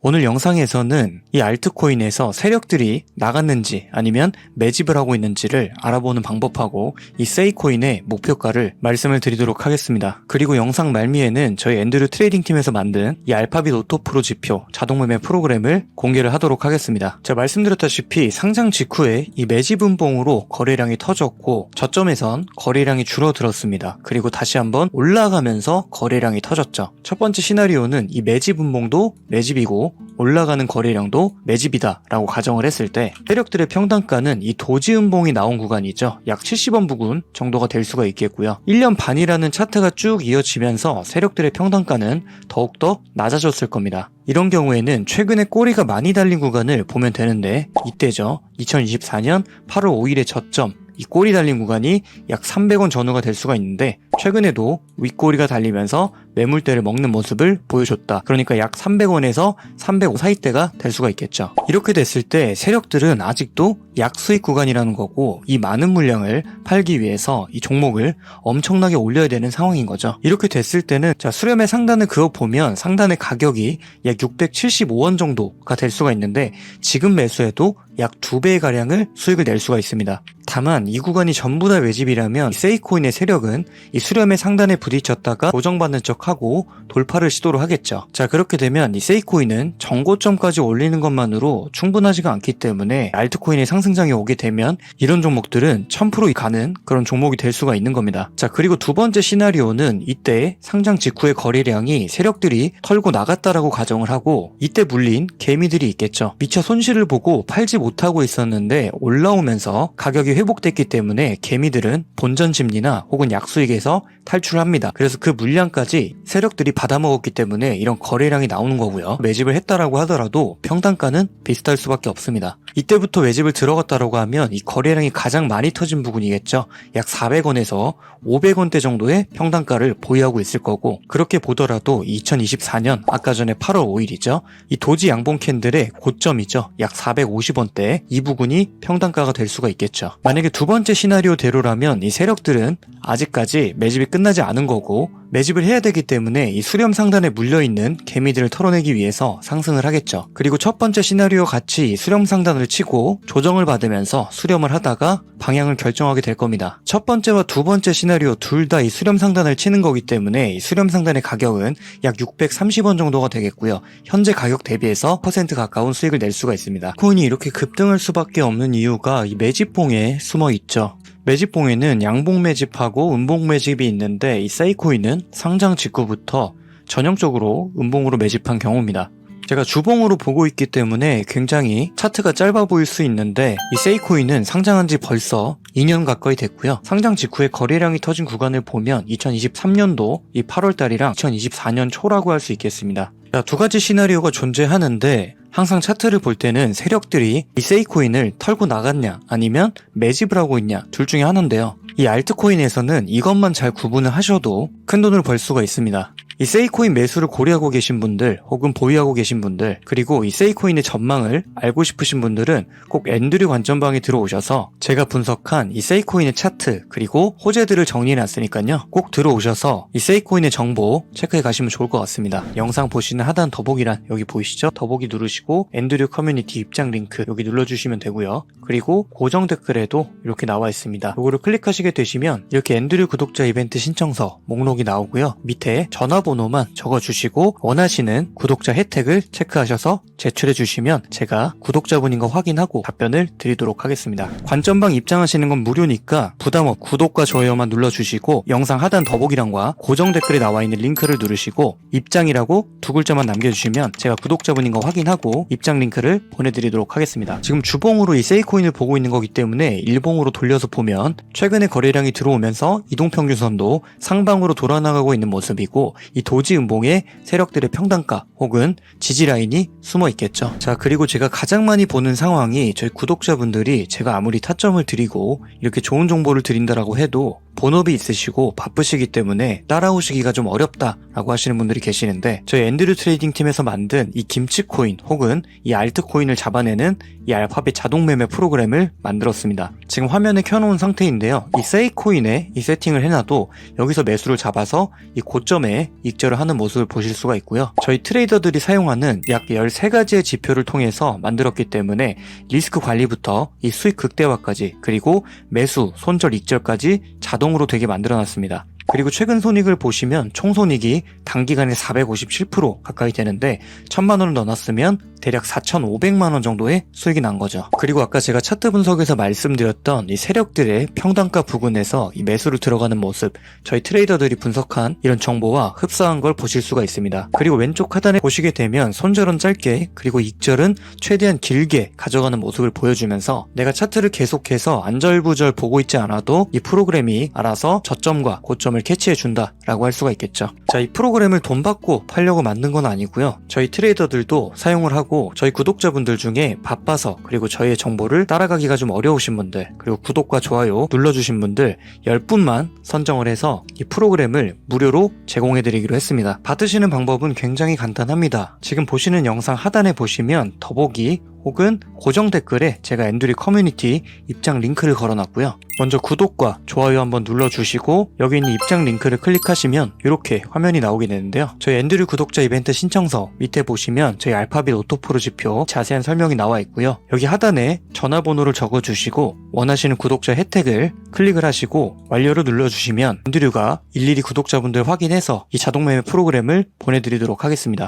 오늘 영상에서는 이 알트코인에서 세력들이 나갔는지 아니면 매집을 하고 있는지를 알아보는 방법하고 이 세이코인의 목표가를 말씀을 드리도록 하겠습니다. 그리고 영상 말미에는 저희 앤드류 트레이딩 팀에서 만든 이 알파빗 오토프로 지표 자동 매매 프로그램을 공개를 하도록 하겠습니다. 제가 말씀드렸다시피 상장 직후에 이 매집 분봉으로 거래량이 터졌고 저점에선 거래량이 줄어들었습니다. 그리고 다시 한번 올라가면서 거래량이 터졌죠. 첫 번째 시나리오는 이 매집 분봉도 매집이고 올라가는 거래량도 매집이다 라고 가정을 했을 때 세력들의 평단가는 이 도지 음봉이 나온 구간이죠. 약 70원 부근 정도가 될 수가 있겠고요. 1년 반이라는 차트가 쭉 이어지면서 세력들의 평단가는 더욱더 낮아졌을 겁니다. 이런 경우에는 최근에 꼬리가 많이 달린 구간을 보면 되는데 이때죠. 2024년 8월 5일의 저점 이 꼬리 달린 구간이 약 300원 전후가 될 수가 있는데 최근에도 윗꼬리가 달리면서 매물대를 먹는 모습을 보여줬다. 그러니까 약 300원에서 305 사이대가 될 수가 있겠죠. 이렇게 됐을 때 세력들은 아직도 약 수익 구간이라는 거고 이 많은 물량을 팔기 위해서 이 종목을 엄청나게 올려야 되는 상황인 거죠. 이렇게 됐을 때는 자 수렴의 상단을 그어 보면 상단의 가격이 약 675원 정도가 될 수가 있는데 지금 매수해도 약두 배의 가량을 수익을 낼 수가 있습니다. 다만 이 구간이 전부 다 외집이라면 세이코인의 세력은 이 수렴의 상단에 부딪혔다가 고정받는 척 하고 돌파를 시도를 하겠죠. 자 그렇게 되면 이 세이코인은 정고점까지 올리는 것만으로 충분하지가 않기 때문에 알트코인의 상승장이 오게 되면 이런 종목들은 1000% 가는 그런 종목이 될 수가 있는 겁니다. 자 그리고 두 번째 시나리오는 이때 상장 직후의 거래량이 세력들이 털고 나갔다라고 가정을 하고 이때 물린 개미들이 있겠죠. 미처 손실을 보고 팔지 못하고 있었는데 올라오면서 가격이 회복됐기 때문에 개미들은 본전 심리나 혹은 약수익에서 탈출합니다. 그래서 그 물량까지 세력들이 받아먹었기 때문에 이런 거래량이 나오는 거고요. 매집을 했다라고 하더라도 평단가는 비슷할 수밖에 없습니다. 이때부터 매집을 들어갔다라고 하면 이 거래량이 가장 많이 터진 부분이겠죠. 약 400원에서 500원대 정도의 평단가를 보유하고 있을 거고 그렇게 보더라도 2024년 아까 전에 8월 5일이죠. 이 도지 양봉 캔들의 고점이죠. 약 450원대 이 부분이 평단가가 될 수가 있겠죠. 만약에 두 번째 시나리오대로라면 이 세력들은 아직까지 매집이 끝 나지 않은 거고 매집을 해야 되기 때문에 이 수렴 상단에 물려있는 개미들을 털어내기 위해서 상승을 하겠죠. 그리고 첫 번째 시나리오 같이 수렴 상단을 치고 조정을 받으면서 수렴을 하다가 방향을 결정하게 될 겁니다. 첫 번째와 두 번째 시나리오 둘 다 이 수렴 상단을 치는 거기 때문에 이 수렴 상단의 가격은 약 630원 정도가 되겠고요. 현재 가격 대비해서 퍼센트 가까운 수익을 낼 수가 있습니다. 코인이 이렇게 급등할 수밖에 없는 이유가 이 매집봉에 숨어 있죠. 매집봉에는 양봉 매집하고 음봉 매집이 있는데 이 세이코인 은 상장 직후부터 전형적으로 음봉으로 매집한 경우입니다. 제가 주봉으로 보고 있기 때문에 굉장히 차트가 짧아 보일 수 있는데 이 세이코인은 상장한 지 벌써 2년 가까이 됐고요. 상장 직후에 거래량이 터진 구간을 보면 2023년도 이 8월 달이랑 2024년 초라고 할 수 있겠습니다. 자, 두 가지 시나리오가 존재하는데 항상 차트를 볼 때는 세력들이 이 세이코인을 털고 나갔냐 아니면 매집을 하고 있냐 둘 중에 하나인데요. 이 알트코인에서는 이것만 잘 구분을 하셔도 큰 돈을 벌 수가 있습니다. 이 세이코인 매수를 고려하고 계신 분들 혹은 보유하고 계신 분들 그리고 이 세이코인의 전망을 알고 싶으신 분들은 꼭 앤드류 관전방에 들어오셔서 제가 분석한 이 세이코인의 차트 그리고 호재들을 정리해 놨으니까요. 꼭 들어오셔서 이 세이코인의 정보 체크해 가시면 좋을 것 같습니다. 영상 보시는 하단 더보기란 여기 보이시죠? 더보기 누르시고 앤드류 커뮤니티 입장 링크 여기 눌러주시면 되고요. 그리고 고정 댓글에도 이렇게 나와 있습니다. 요거를 클릭하시게 되시면 이렇게 앤드류 구독자 이벤트 신청서 목록이 나오고요. 밑에 전화 만 적어주시고 원하시는 구독자 혜택을 체크하셔서 제출해 주시면 제가 구독자분인 거 확인하고 답변을 드리도록 하겠습니다. 관전방 입장하시는 건 무료니까 부담 없 구독과 좋아요만 눌러주시고 영상 하단 더보기란과 고정 댓글에 나와 있는 링크를 누르시고 입장이라고 두 글자만 남겨주시면 제가 구독자분인 거 확인하고 입장 링크를 보내드리도록 하겠습니다. 지금 주봉으로 이 세이코인을 보고 있는 거기 때문에 일봉으로 돌려서 보면 최근에 거래량이 들어오면서 이동평균선도 상방으로 돌아나가고 있는 모습이고 이 도지 음봉에 세력들의 평단가 혹은 지지 라인이 숨어 있겠죠. 자, 그리고 제가 가장 많이 보는 상황이 저희 구독자분들이 제가 아무리 타점을 드리고 이렇게 좋은 정보를 드린다라고 해도 본업이 있으시고 바쁘시기 때문에 따라오시기가 좀 어렵다라고 하시는 분들이 계시는데 저희 앤드류 트레이딩 팀에서 만든 이 김치 코인 혹은 이 알트 코인을 잡아내는 이 알파벳 자동 매매 프로그램을 만들었습니다. 지금 화면에 켜놓은 상태인데요. 이 세이 코인에 이 세팅을 해놔도 여기서 매수를 잡아서 이 고점에 익절을 하는 모습을 보실 수가 있고요. 저희 트레이더들이 사용하는 약 13가지의 지표를 통해서 만들었기 때문에 리스크 관리부터 이 수익 극대화까지 그리고 매수, 손절, 익절까지 자동 으로 되게 만들어 놨습니다. 그리고 최근 손익을 보시면 총 손익이 단기간에 457% 가까이 되는데 1000만 원을 넣어놨으면 대략 4,500만 원 정도의 수익이 난 거죠. 그리고 아까 제가 차트 분석에서 말씀드렸던 이 세력들의 평단가 부근에서 이 매수를 들어가는 모습, 저희 트레이더들이 분석한 이런 정보와 흡사한 걸 보실 수가 있습니다. 그리고 왼쪽 하단에 보시게 되면 손절은 짧게 그리고 익절은 최대한 길게 가져가는 모습을 보여주면서 내가 차트를 계속해서 안절부절 보고 있지 않아도 이 프로그램이 알아서 저점과 고점을 캐치해 준다라고 할 수가 있겠죠. 자, 이 프로그램을 돈 받고 팔려고 만든 건 아니고요. 저희 트레이더들도 사용을 하고 저희 구독자분들 중에 바빠서 그리고 저희의 정보를 따라가기가 좀 어려우신 분들 그리고 구독과 좋아요 눌러주신 분들 10분만 선정을 해서 이 프로그램을 무료로 제공해 드리기로 했습니다. 받으시는 방법은 굉장히 간단합니다. 지금 보시는 영상 하단에 보시면 더보기 혹은 고정 댓글에 제가 엔드리 커뮤니티 입장 링크를 걸어놨고요. 먼저 구독과 좋아요 한번 눌러주시고 여기 있는 입장 링크를 클릭하시면 이렇게 화면이 나오게 되는데요. 저희 엔드리 구독자 이벤트 신청서 밑에 보시면 저희 알파벳 오토프로 지표 자세한 설명이 나와 있고요. 여기 하단에 전화번호를 적어주시고 원하시는 구독자 혜택을 클릭을 하시고 완료를 눌러주시면 엔드류가 일일이 구독자분들 확인해서 이 자동 매매 프로그램을 보내드리도록 하겠습니다.